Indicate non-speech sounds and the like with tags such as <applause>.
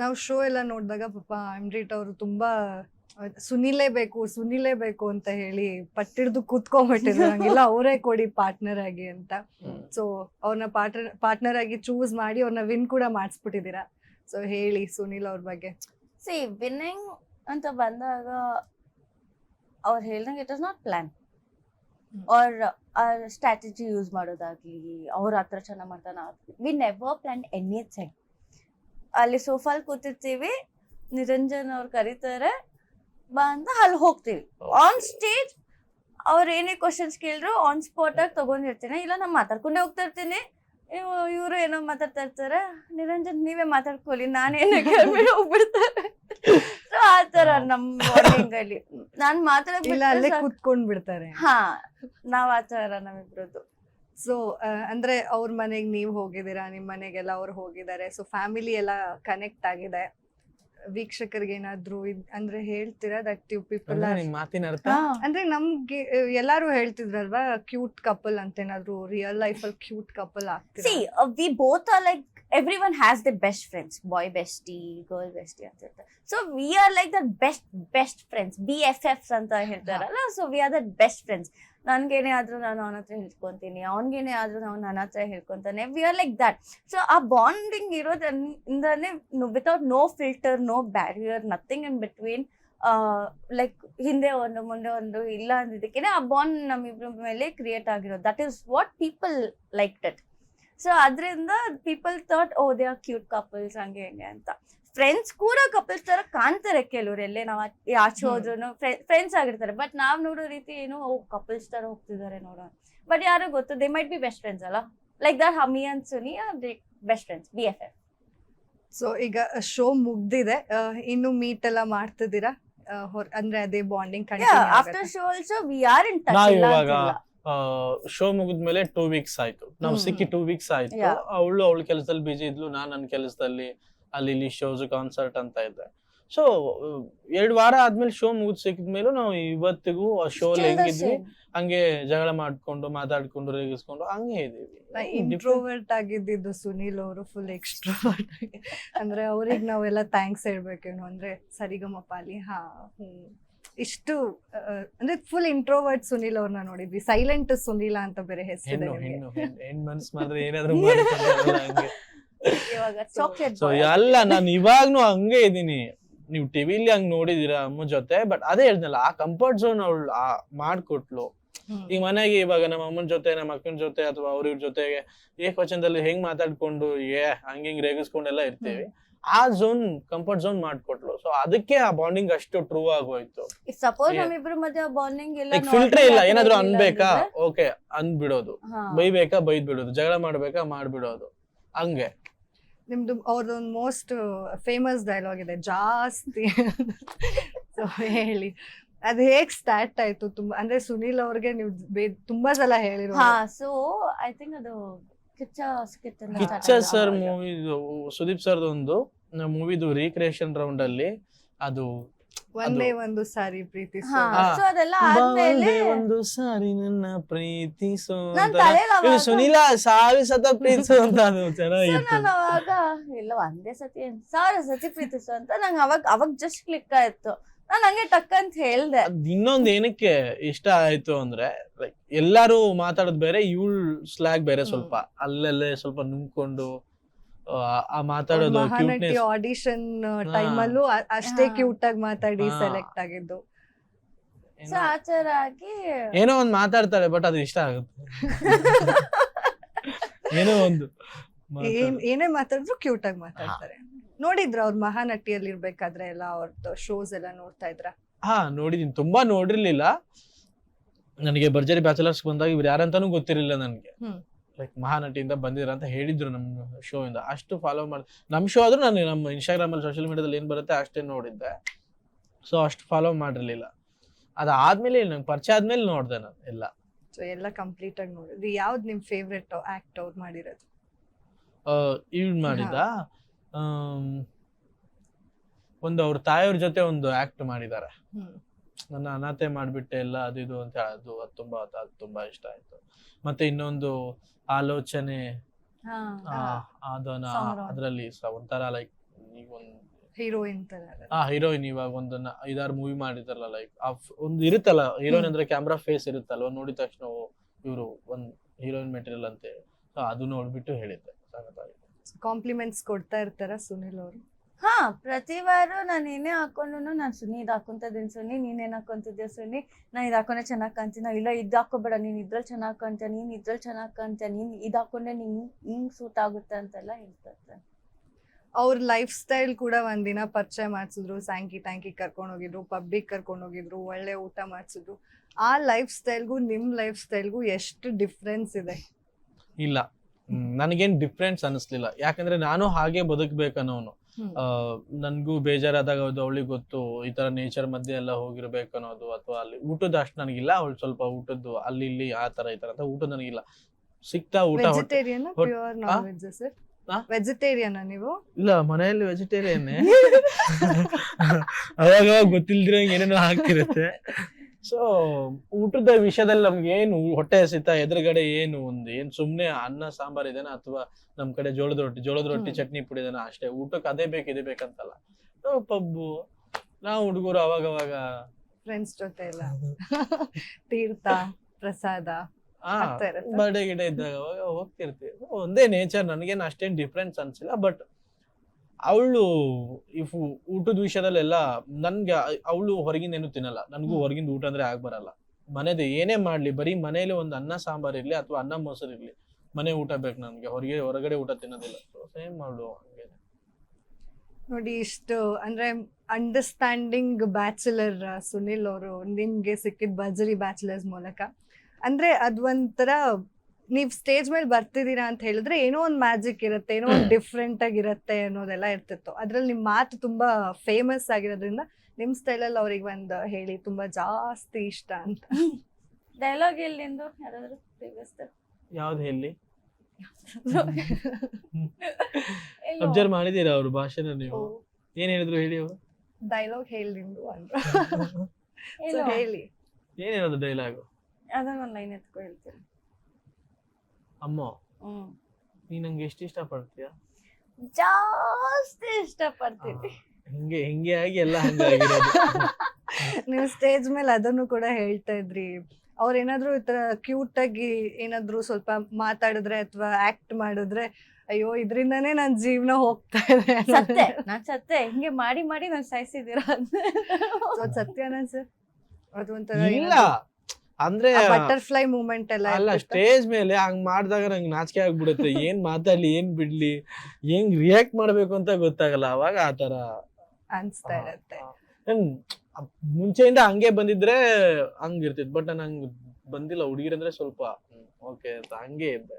ನಾವು ಶೋ ಎಲ್ಲ ನೋಡಿದಾಗ ಪಾಪ ಅಮ್ರಿಟ್ ಅವರು ತುಂಬಾ ಸುನಿಲೇ ಬೇಕು ಸುನಿಲೇ ಬೇಕು ಅಂತ ಹೇಳಿ ಪಟ್ಟಿಡ್ದು ಕೂತ್ಕೊಂಡ್ಬಿಟ್ಟಿದ್ರು ನಂಗಿಲ್ಲ ಅವರೇ ಕೊಡಿ ಪಾರ್ಟ್ನರ್ ಆಗಿ ಅಂತ. ಸೊ ಅವ್ರನ್ನ ಪಾರ್ಟ್ನರ್ ಪಾರ್ಟ್ನರ್ ಆಗಿ ಚೂಸ್ ಮಾಡಿ ಅವ್ರನ್ನ ವಿನ್ ಕೂಡ ಮಾಡಿಸ್ಬಿಟ್ಟಿದ್ದೀರಾ. ಸೊ ಹೇಳಿ ಸುನಿಲ್ ಅವ್ರ ಬಗ್ಗೆ. ಸಿ ವಿನ್ನಿಂಗ್ ಅಂತ ಬಂದಾಗ ಅವ್ರು ಹೇಳ್ದಂಗೆ ಇಟ್ ಇಸ್ ನಾಟ್ ಪ್ಲಾನ್ ಅವ್ರ ಆರ್ ಸ್ಟ್ರಾಟಜಿ ಯೂಸ್ ಮಾಡೋದಾಗ್ಲಿ ಅವ್ರ ಹತ್ರ ಚೆನ್ನಾಗಿ ಮಾಡ್ತಾನೆ. ವಿ ನೆವರ್ ಪ್ಲಾನ್ ಎನಿಥಿಂಗ್ ಅಲ್ಲಿ ಸೋಫಾಲ್ ಕೂತಿರ್ತೀವಿ. ನಿರಂಜನ್ ಅವ್ರು ಕರೀತಾರೆ. ಬಾ ಅಂತ ಅಲ್ಲಿ ಹೋಗ್ತೀವಿ. ಆನ್ ಸ್ಟೇಜ್ ಅವ್ರು ಏನೇ ಕ್ವಶನ್ಸ್ ಕೇಳಿದ್ರು ಆನ್ ಸ್ಪಾಟ್ ಆಗಿ ತಗೊಂಡಿರ್ತೀನಿ. ಇಲ್ಲ ನಾನು ಮಾತಾಡ್ಕೊಂಡೇ ಹೋಗ್ತಾ ಇರ್ತೀನಿ. ಇವರು ಏನೋ ಮಾತಾಡ್ತಾ ಇರ್ತಾರೆ. ನಿರಂಜನ್ ನೀವೇ ಮಾತಾಡ್ಕೊಳ್ಳಿ. ನಾನೇನು ಕೇಳ್ಬಿಟ್ಟು <laughs> ಹೋಗ್ಬಿಡ್ತಾರೆ. ಸೊ ಆ ತರ ನಮ್ಮಲ್ಲಿ ನಾನು ಅಲ್ಲಿ. ನಾನ್ ಮಾತಾಡಕ್ ಇಲ್ಲ ಅಲ್ಲೇ ಹಾ ನಾವ್ ಆ ತರ ನಮ್ಮಿಬ್ರದ್ದು. ಸೊ ಅಂದ್ರೆ ಅವ್ರ ಮನೆಗೆ ನೀವು ಹೋಗಿದ್ದೀರಾ ನಿಮ್ ಮನೆಗೆಲ್ಲ ಅವ್ರು ಹೋಗಿದ್ದಾರೆ. ಸೊ ಫ್ಯಾಮಿಲಿ ಎಲ್ಲ ಕನೆಕ್ಟ್ ಆಗಿದೆ. ವೀಕ್ಷಕರಿಗೆ ಏನಾದ್ರು ಇದ್- ಅಂದ್ರೆ ಹೇಳ್ತೀರಾ ದಟ್ ಯು ಪೀಪಲ್ ಅಂದ್ರೆ ನಿಮ್ ಮಾತಿನ ಅರ್ಥ? ಅಂದ್ರೆ ನಮ್ಗೆ ಎಲ್ಲಾರು ಹೇಳ್ತಿದ್ರಲ್ವಾ ಕ್ಯೂಟ್ ಕಪಲ್ ಅಂತ ಏನಾದ್ರು ರಿಯಲ್ ಲೈಫ್ ಅಲ್ಲಿ ಕ್ಯೂಟ್ ಕಪಲ್ ಆಗ್ತಿದೆ see we both are like every one has the best friends boy bestie girl bestie ಅಂತ ಹೇಳ್ತಾರೆ so we are like the best best friends B F Fs ಅಂತ ಹೇಳ್ತಾರಲ್ಲ. So we are the best friends ನನ್ಗೇನೆ ಆದ್ರೂ ನಾನು ಅವನ ಹತ್ರ ಹೇಳ್ಕೊತೀನಿ. ಅವ್ನಿಗೇನೆ ಆದ್ರೂ ನಾವು ನನ್ನ ಹತ್ರ ಹೇಳ್ಕೊತಾನೆ. We are like that so ಆ bonding ಇರೋದ್ರಿಂದನೇ without no filter no barrier nothing in between like ಹಿಂದೆ ಒಂದು, ಮುಂದೆ ಒಂದು, ಇಲ್ಲ ಅಂದಿದ್ದಕ್ಕೆ ಆ ಬಾಂಡ್ ನಮ್ಮಿಬ್ಬರ ಮೇಲೆ ಕ್ರಿಯೇಟ್ ಆಗಿರೋದು. That is what people like that so ಅದರಿಂದ people thought oh they are cute couples ಹಂಗೆ ಹಿಂಗೆ ಅಂತ. ಫ್ರೆಂಡ್ಸ್ ಕೂಡ ಕಪಲ್ಸ್ ತರ ಕಾಣ್ತಾರೆ ಕೆಲವ್ರು ಎಲ್ಲೇ ನಾವು ಆಚೆ. ಹೋದ್ರು ಫ್ರೆಂಡ್ಸ್ ಆಗಿರ್ತಾರೆ. ಬಟ್ ನಾವ್ ನೋಡೋ ರೀತಿ ಏನು ಓ ಕಪಲ್ಸ್ ತರ ಹೋಗ್ತಿದ್ದಾರೆ ನೋಡೋಣ ಬಟ್ ಯಾರು ಗೊತ್ತು they might be best friends ಅಲ್ಲ? Like that Hami and Suni best friends B F F so ಈಗ ಶೋ ಮುಗ್ದಿದೆ. ಇನ್ನು ಮೀಟ್ ಎಲ್ಲ ಮಾಡ್ತಿದ್ದೀರಾ? ಅಂದ್ರೆ ಅದೇ bonding after show also we are in touch ನಾವ್ ಮುಗಿದ ಮೇಲೆ. ಶೋ ಮುಗಿದ್ಮೇಲೆ ಟೂ ವೀಕ್ಸ್ ಆಯ್ತು. ನಾವು ಸಿಕ್ಕಿ ಟೂ ವೀಕ್ಸ್ ಆಯ್ತು. ಅವಳು ಅವಳ ಕೆಲಸದಲ್ಲಿ ಬಿಜಿ ಇದ್ಲು ನಾನ್ ನನ್ನ ಕೆಲಸದಲ್ಲಿ ಅಲ್ಲಿ ಇಲ್ಲಿ ಶೋಸ್ ಕಾನ್ಸರ್ಟ್ ಅಂತ ಇದ್ದೆ. ಸೊ ಎರಡ್ ವಾರ ಆದ್ಮೇಲೆ ಶೋ ಮುಗಿದ್ ಸಿಕ್ಕಿದ್ಮೇಲೂ ನಾವು ಇವತ್ತಿಗೂ ಆ ಶೋ ಹೆಂಗಿದ್ವಿ ಹಂಗೆ? ಜಗಳ ಮಾಡ್ಕೊಂಡು ಮಾತಾಡ್ಕೊಂಡು ರೇಗಿಸ್ಕೊಂಡು ಹಂಗೆ ಇದೀವಿ ಇಂಟ್ರೋವರ್ಟ್ ಆಗಿದ್ದು ಸುನಿಲ್ ಅವರು ಫುಲ್ ಎಕ್ಸ್ಟ್ರೋವರ್ಟ್ ಆಗಿ. ಅಂದ್ರೆ ಅವ್ರಿಗೆ ನಾವೆಲ್ಲ ಥ್ಯಾಂಕ್ಸ್ ಹೇಳ್ಬೇಕೇನು ಅಂದ್ರೆ ಸರಿಗಮ ಪಾಲಿ ಹಾ ಹ್ಮ್. ಇಷ್ಟು ಅಂದ್ರೆ ಫುಲ್ ಇಂಟ್ರೋವರ್ಟ್ ಸುನಿಲ್ ಅವ್ರನ್ನ ನೋಡಿದ್ವಿ ಸೈಲೆಂಟ್ ಸುನಿಲ ಅಂತ ಬೇರೆ ಹೆಸರು <laughs> ಅಲ್ಲ ನಾನು ಇವಾಗ್ನು ಹಂಗೆ ಇದೀನಿ. ನೀವು ಟಿವಿಲಿ ಹಂಗ್ ನೋಡಿದೀರಾ ಅಮ್ಮ ಜೊತೆ ಬಟ್ ಅದೇ ಹೇಳ್ದಲ್ಲ ಆ ಕಂಫರ್ಟ್ ಝೋನ್ ಅವಳು ಮಾಡ್ಕೊಟ್ಲು. ಈಗ ಮನೆಗೆ ಇವಾಗ ನಮ್ಮ ಅಮ್ಮನ ಜೊತೆ ನಮ್ಮ ಅಕ್ಕನ ಜೊತೆ ಅಥವಾ ಅವ್ರ ಇವ್ರ ಜೊತೆಗೆ ಏಕವಚನದಲ್ಲಿ ಹೆಂಗ್ ಮಾತಾಡ್ಕೊಂಡು ಏ ಹಂಗಿಂಗ್ ರೇಗಿಸ್ಕೊಂಡೆಲ್ಲ ಇರ್ತೀವಿ. ಆ ಝೋನ್ ಕಂಫರ್ಟ್ ಝೋನ್ ಮಾಡ್ಕೊಟ್ಲು. ಸೊ ಅದಕ್ಕೆ ಆ ಬಾಂಡಿಂಗ್ ಅಷ್ಟು ಟ್ರೂ ಆಗೋಯ್ತು ಸಪೋಸ್ ನಮ್ಮಿಬ್ರು ಮಧ್ಯೆ ಬಾಂಡಿಂಗ್ ಇಲ್ಲ ಫಿಲ್ಟರ್ ಇಲ್ಲ ಏನಾದ್ರು ಅನ್ಬೇಕಾ? ಓಕೆ ಅಂದ್ಬಿಡೋದು. ಬೈಬೇಕಾ ಬೈದ್ ಬಿಡೋದು ಜಗಳ ಮಾಡ್ಬೇಕಾ ಮಾಡ್ಬಿಡೋದು. ಹಂಗೆ. ನಿಮ್ದು ಅವ್ರದ್ದೊಂದು ಮೋಸ್ಟ್ ಫೇಮಸ್ ಡೈಲಾಗ್ ಇದೆ. ಜಾಸ್ತಿ. ಸೊ ಹೇಳಿ. ಅದು ಹೇಗ್ ಸ್ಟಾರ್ಟ್ ಆಯ್ತು? ತುಂಬಾ ಅಂದ್ರೆ ಸುನಿಲ್ ಅವ್ರಿಗೆ ನೀವು ಬೇ- ತುಂಬಾ ಸಲ ಹೇಳಿರೋ ಹಾ ಸೊ ಐ ಥಿಂಕ್ ಅದು ಕಿಚ್ಚ ಕಿಚ್ಚ ಸರ್. ಮೂವಿ ಸುದೀಪ್ ಸರ್ದು ಒಂದು ಮೂವಿದು ರೀಕ್ರಿಯೇಷನ್ ರೌಂಡ್ ಅಲ್ಲಿ ಅದು ಒಂದೇ ಒಂದು ಸಾರಿ ಪ್ರೀತಿ ಹಾ ಹಾ. ಸೊ ಅದೆಲ್ಲ ಆದ್ಮೇಲೆ ಒಂದೇ ಒಂದು ಸಾರಿ ನನ್ನ ಪ್ರೀತಿಸೋ ಸುನಿಲ ಸಾವಿರ ಸತ ಪ್ರೀತಿಸೋ ಅಂತ ಅದು ಚೆನ್ನಾಗಿತ್ತು ನಾನು ಅವಾಗ ಇಲ್ಲ ಒಂದೇ ಸತಿ ಸಾವಿರ ಸತಿ ಪ್ರೀತಿಸೋ ಅಂತ ನಂಗೆ ಅವಾಗ ಅವಾಗ ಜಸ್ಟ್ ಕ್ಲಿಕ್ ಆಯ್ತು. ನಾನು ಹಂಗೆ ಟಕ್ ಅಂತ ಹೇಳ್ದೆ. ಇನ್ನೊಂದು ಇನ್ನೊಂದ್ ಏನಕ್ಕೆ ಇಷ್ಟ ಆಯ್ತು ಅಂದ್ರೆ ಲೈಕ್ ಎಲ್ಲಾರು ಮಾತಾಡೋದ್ ಬೇರೆ ಇವಳು ಸ್ಲಾಗ್ ಬೇರೆ ಸ್ವಲ್ಪ. ಅಲ್ಲಲ್ಲೇ ಸ್ವಲ್ಪ ನುಂಗ್ಕೊಂಡು ಆ, ಮಾತಾಡೋದು ಆಡಿಷನ್ ಟೈಮ್ ಅಲ್ಲೂ ಅಷ್ಟೇ. ಕ್ಯೂಟ್ ಆಗಿ ಮಾತಾಡಿ ಸೆಲೆಕ್ಟ್ ಆಗಿದ್ದು. ಸೊ ಆಚಾರ ಆಗಿ ಏನೋ ಒಂದು ಮಾತಾಡ್ತಾರೆ ಬಟ್ ಅದು ಇಷ್ಟ ಆಗುತ್ತೆ. <laughs> ಏನೋ ಒಂದು ಏನ್ ಮಾತಾಡಿದ್ರು ಕ್ಯೂಟ್ ಆಗಿ ಮಾತಾಡ್ತಾರೆ. ನೋಡಿದ್ರ ಅವ್ರ ಮಹಾನಟಿಯಲ್ಲಿ ಇರ್ಬೇಕಾದ್ರೆ ಎಲ್ಲ ಅವ್ರದ್ದು ಶೋಸ್ ಎಲ್ಲ ನೋಡ್ತಾ ಇದ್ರ? ಹಾ ನೋಡಿದೀನಿ. ತುಂಬಾ ನೋಡಿರ್ಲಿಲ್ಲ. ನನಗೆ ಭರ್ಜರಿ ಬ್ಯಾಚುಲರ್ಸ್ ಬಂದಾಗ ಇವ್ರು ಯಾರಂತಾನು ಗೊತ್ತಿರಲಿಲ್ಲ ನನಗೆ. ಲೈಕ್ ಮಹಾನಟಿಯಿಂದ ಬಂದಿರ ಅಂತ ಹೇಳಿದ್ರು ನಮ್ಮ ಶೋ ಇಂದ. ಅಷ್ಟು ಫಾಲೋ ಮಾಡಿ ನಮ್ಮ ಶೋ ಆದ್ರೂ ನಾನು ನಮ್ಮ ಇನ್ಸ್ಟಾಗ್ರಾಮ್ ಅಲ್ಲಿ ಸೋಷಿಯಲ್ ಮೀಡಿಯಾದಲ್ಲಿ ಏನು ಬರುತ್ತೆ ಅಷ್ಟೇ ನೋಡಿದ್ದೆ. ಸೊ ಅಷ್ಟು ಫಾಲೋ ಮಾಡಿರಲಿಲ್ಲ. ಅದಾದ್ಮೇಲೆ ನಂಗೆ ಪರಿಚಯ ಆದ್ಮೇಲೆ ನೋಡ್ದೆ ನಾನು ಎಲ್ಲ. ಸೊ ಎಲ್ಲ ಕಂಪ್ಲೀಟ್ ಆಗಿ ಯಾವ್ದು ನಿಮ್ಮ ಫೇವ್ರೆಟ್ ಆಕ್ಟ್ ಅವ್ರು ಮಾಡಿರೋದು? ಇವ್ನು ಮಾಡಿದ ಒಂದು ಅವ್ರ ತಾಯಿಯವ್ರ ಜೊತೆ ಒಂದು ಆಕ್ಟ್ ಮಾಡಿದ್ದಾರೆ. ನನ್ನ ಅನಾಥೆ ಮಾಡ್ಬಿಟ್ಟೆ ಎಲ್ಲ ಅದು ಇದು ಅಂತ ಅದು ಅದು ತುಂಬಾ ಅದು ತುಂಬಾ ಇಷ್ಟ ಆಯ್ತು ಮತ್ತೆ ಇನ್ನೊಂದು ಆಲೋಚನೆ ಅದನ್ನ. ಅದರಲ್ಲಿ ಒಂಥರ ಲೈಕ್ ಈಗ ಒಂದ್ ಹೀರೋಯಿನ್ ತರ ಆ ಹೀರೋಯಿನ್ ಇವಾಗ ಒಂದನ್ನ ಐದಾರು ಮೂವಿ ಮಾಡಿದಾರಲ್ಲ ಲೈಕ್ ಒಂದು ಇರುತ್ತಲ್ಲ ಹೀರೋಯಿನ್. ಅಂದ್ರೆ ಕ್ಯಾಮ್ರಾ ಫೇಸ್ ಇರುತ್ತಲ್ವ ನೋಡಿದ ತಕ್ಷಣ ಇವರು ಒಂದ್ ಹೀರೋಯಿನ್ ಮೆಟೀರಿಯಲ್ ಅಂತೆ ಸೊ ಅದು ನೋಡ್ಬಿಟ್ಟು ಹೇಳಿದ್ದೆ. ಕಾಂಪ್ಲಿಮೆಂಟ್ಸ್ ಕೊಡ್ತಾ ಇರ್ತಾರ ಸುನಿಲ್ ಅವರು ಹಾ ಪ್ರತಿ ವಾರ ನಾನು ಏನೇ ಹಾಕೊಂಡು ನಾನು ಸುನಿ ಇದು ಹಾಕೊಂತದೀನಿ ಸುನಿ ನೀನೇನು ಹಾಕೊಂತಿದ್ಯಾ ಸುನಿ ನಾನು ಇದು ಹಾಕೊಂಡೆ ಚೆನ್ನಾಗಿ ಕಾಣ್ತೀನ. ಇಲ್ಲ ಇದು ಹಾಕೋಬೇಡ ನೀನು ಇದ್ರಲ್ಲಿ ಚೆನ್ನಾಗಿ ಕಾಣ್ತೀಯ ನೀನು ಇದ್ರಲ್ಲಿ ಚೆನ್ನಾಗಿ ಕಾಣ್ತೀಯ ನೀನು ಇದು ಹಾಕೊಂಡೆ ನಿಂಗೆ ಹಿಂಗೆ ಸೂಟ್ ಆಗುತ್ತೆ ಅಂತೆಲ್ಲ ಹೇಳ್ತಾರೆ ಅವ್ರ ಲೈಫ್ ಸ್ಟೈಲ್ ಕೂಡ ಒಂದಿನ ಪರಿಚಯ ಮಾಡಿಸಿದ್ರು ಸ್ಯಾಂಕಿ ಟ್ಯಾಂಕಿ ಕರ್ಕೊಂಡು ಹೋಗಿದ್ರು ಪಬ್ಬಿಗೆ ಕರ್ಕೊಂಡು ಹೋಗಿದ್ರು ಒಳ್ಳೆ ಊಟ ಮಾಡಿಸಿದ್ರು. ಆ ಲೈಫ್ ಸ್ಟೈಲ್ಗೂ ನಿಮ್ಮ ಲೈಫ್ ಸ್ಟೈಲ್ಗೂ ಎಷ್ಟು ಡಿಫ್ರೆನ್ಸ್ ಇದೆ? ಇಲ್ಲ. ನನಗೇನು ಡಿಫ್ರೆನ್ಸ್ ಅನ್ನಿಸ್ಲಿಲ್ಲ ಯಾಕಂದ್ರೆ ನಾನು ಹಾಗೆ ಬದುಕಬೇಕನ್ನೋನು ನನ್ಗೂ ಬೇಜಾರಾದಾಗ ಅದು ಅವಳಿಗೆ ಗೊತ್ತು ಈ ತರ ನೇಚರ್ ಮಧ್ಯೆ ಎಲ್ಲ ಹೋಗಿರ್ಬೇಕು ಅನ್ನೋದು ಅಥವಾ ಅಲ್ಲಿ ಊಟದ ಅಷ್ಟು ನನಗಿಲ್ಲ ಅವಳು ಸ್ವಲ್ಪ ಊಟದ್ದು ಅಲ್ಲಿ ಇಲ್ಲಿ ಆ ತರ ಈ ತರ ಅಂತ ಊಟ ನನಗಿಲ್ಲ. ಸಿಕ್ತಾ ಊಟ ವೆಜಿಟೇರಿಯನ್ ನೀವು? ಇಲ್ಲ ಮನೆಯಲ್ಲಿ ವೆಜಿಟೇರಿಯನ್ <laughs> ಅವಾಗ ಗೊತ್ತಿಲ್ದಿರೋ ಏನೇನೋ ಹಾಕಿರುತ್ತೆ ಸೊ ಊಟದ ವಿಷಯದಲ್ಲಿ ನಮ್ಗೆ ಏನು ಹೊಟ್ಟೆ ಹಸಿತ ಎದುರುಗಡೆ ಏನು ಒಂದು ಏನ್ ಸುಮ್ನೆ ಅನ್ನ ಸಾಂಬಾರ್ ಇದೇನಾ ಅಥವಾ ನಮ್ ಕಡೆ ಜೋಳದ ರೊಟ್ಟಿ ಜೋಳದ ರೊಟ್ಟಿ ಚಟ್ನಿ ಪುಡಿ ಇದೇನಾ ಅಷ್ಟೇ. ಊಟಕ್ಕೆ ಅದೇ ಬೇಕು ಇದೇ ಬೇಕಂತಲ್ಲ. ನಾವು ಪಬ್ಬು ನಾವು ಹುಡುಗರು ಅವಾಗ ಅವಾಗ ಫ್ರೆಂಡ್ಸ್ ಜೊತೆ ಎಲ್ಲ <laughs> ತೀರ್ಥ ಪ್ರಸಾದ? ಬರ್ಡೇ ಗಿಡ ಇದ್ದಾಗ ಅವಾಗ ಹೋಗ್ತಿರ್ತೀವಿ. ಒಂದೇ ನೇಚರ್ ನನಗೇನು ಅಷ್ಟೇನ್ ಡಿಫ್ರೆನ್ಸ್ ಅನ್ಸಿಲ್ಲ ಬಟ್ ಅವಳು ಇಫ್ ಊಟದ ವಿಷಯದಲ್ಲೆಲ್ಲ ನನ್ಗೆ ಅವಳು ಹೊರಗಿಂದ ಏನು ತಿನ್ನಲ್ಲ. ನನಗೂ ಹೊರಗಿಂದ ಊಟ ಅಂದ್ರೆ ಆಗ್ಬರಲ್ಲ ಮನೆದು ಏನೇ ಮಾಡ್ಲಿ ಬರೀ ಮನೇಲಿ ಒಂದು ಅನ್ನ ಸಾಂಬಾರ್ ಇರ್ಲಿ ಅಥವಾ ಅನ್ನ ಮೊಸರು ಇರ್ಲಿ ಮನೆ ಊಟ ಬೇಕು ನನ್ಗೆ. ಹೊರಗೆ ಹೊರಗಡೆ ಊಟ ತಿನ್ನೋದಿಲ್ಲ. ಸೇಮ್ ಮಾಡು ಹಂಗೆ ನೋಡಿ ಇಷ್ಟು ಅಂದ್ರೆ ಅಂಡರ್ಸ್ಟ್ಯಾಂಡಿಂಗ್ ಬ್ಯಾಚುಲರ್ ಸುನಿಲ್ ಅವರು ನಿಮ್ಗೆ ಸಿಕ್ಕಿದ ಬಜರಿ ಬ್ಯಾಚುಲರ್ಸ್ ಮೂಲಕ. ಅಂದ್ರೆ ಅದೊಂಥರ ನೀವ್ ಸ್ಟೇಜ್ ಮೇಲೆ ಬರ್ತಿದ್ದೀರಾ ಅಂತ ಹೇಳಿದ್ರೆ ಏನೋ ಒಂದ್ ಮ್ಯಾಜಿಕ್ ಇರುತ್ತೆ ಏನೋ ಒಂದ್ ಡಿಫ್ರೆಂಟ್ ಆಗಿರತ್ತೆ ಅನ್ನೋದೆಲ್ಲ ಇರ್ತಿತ್ತು. ಅದ್ರಲ್ಲಿ ನಿಮ್ ಮಾತು ತುಂಬಾ ಫೇಮಸ್ ಆಗಿರೋದ್ರಿಂದ ನಿಮ್ ಸ್ಟೈಲಲ್ಲಿ ಅವ್ರಿಗೆ ಒಂದ್ ಹೇಳಿ ತುಂಬಾ ಜಾಸ್ತಿ ಇಷ್ಟ ಅಂತ. ಡೈಲಾಗ್ ಎಲ್ಲಿ ನಿಂದು ಯಾರಾದ್ರು ಪ್ರೀವಿಯಸ್ ಯಾವ್ದು ಹೇಳಿ? ಅಬ್ಸರ್ವ್ ಮಾಡಿದೀರಾ ಅವ್ರ ಭಾಷೆನ ನೀವು? ಏನ್ ಹೇಳಿದ್ರು ಹೇಳಿ ಅವ್ರು? ಡೈಲಾಗ್ ಹೇಳಿ ಅಂದ್ರ. ಅಂದ್ರು <laughs> <laughs> So ಹೇಳಿ. ಏನ್ ಡೈಲಾಗ್ ಡೈಲಾಗು ಅದನ್ನ ಒಂದ್ ಲೈನ್ ಎತ್ಕೊ ಹೇಳ್ತೀನಿ. ಅಮ್ಮ ಹ್ಮ್. ನೀ ನಂಗೆ ಎಷ್ಟು ಇಷ್ಟ ಪಡ್ತೀಯ ಜಾಸ್ತಿ ಇಷ್ಟ ಪಡ್ತೀನಿ ಹಿಂಗೆ ಹಿಂಗೆ ಆಗಿ ಎಲ್ಲ ಹಂಗಾಗಿರೋದು. <laughs> ನೀವು ಸ್ಟೇಜ್ ಮೇಲೆ ಅದನ್ನು ಕೂಡ ಹೇಳ್ತಾ ಇದ್ರಿ. ಅವ್ರ ಏನಾದ್ರು ಈ ತರ ಕ್ಯೂಟ್ ಆಗಿ ಏನಾದ್ರು ಸ್ವಲ್ಪ ಮಾತಾಡಿದ್ರೆ ಅಥವಾ ಆಕ್ಟ್ ಮಾಡಿದ್ರೆ ಅಯ್ಯೋ ಇದ್ರಿಂದಾನೇ ನನ್ ಜೀವನ ಹೋಗ್ತಾ ಇದೆ ಸತ್ಯ ನಾನ್ ಸತ್ಯ ಹಿಂಗೆ ಮಾಡಿ ಮಾಡಿ ನಾನ್ ಸಾಯಿಸಿದೀರ ಸತ್ಯನ ಅದ್ ಸತ್ಯನಾ ಸರ್? ಅದು ಒಂಥರ ಇಲ್ಲ. ಅಂದ್ರೆ ಬಟರ್ಫ್ಲೈ ಮೂಮೆಂಟ್ ಎಲ್ಲ ಅಲ್ಲ ಸ್ಟೇಜ್ ಮೇಲೆ ಹಂಗ್ ಮಾಡಿದಾಗ ನಂಗೆ ನಾಚಿಕೆ ಆಗ್ಬಿಡುತ್ತೆ. ಏನ್ ಮಾತಾಡ್ಲಿ ಏನ್ ಬಿಡ್ಲಿ ಹೆಂಗ್ ರಿಯಾಕ್ಟ್ ಮಾಡ್ಬೇಕು ಅಂತ ಗೊತ್ತಾಗಲ್ಲ. ಅವಾಗ ಆತರ ಅನ್ಸ್ತಾ ಇರತ್ತೆ. ಮುಂಚೆಯಿಂದ ಹಂಗೆ ಬಂದಿದ್ರೆ ಹಂಗಿರ್ತಿತ್ತು ಬಟ್ ನಂಗೆ ಬಂದಿಲ್ಲ. ಹುಡುಗಿರಂದ್ರೆ ಸ್ವಲ್ಪ ಓಕೆ ಅಂತ ಹಂಗೆ ಇದ್ದೆ.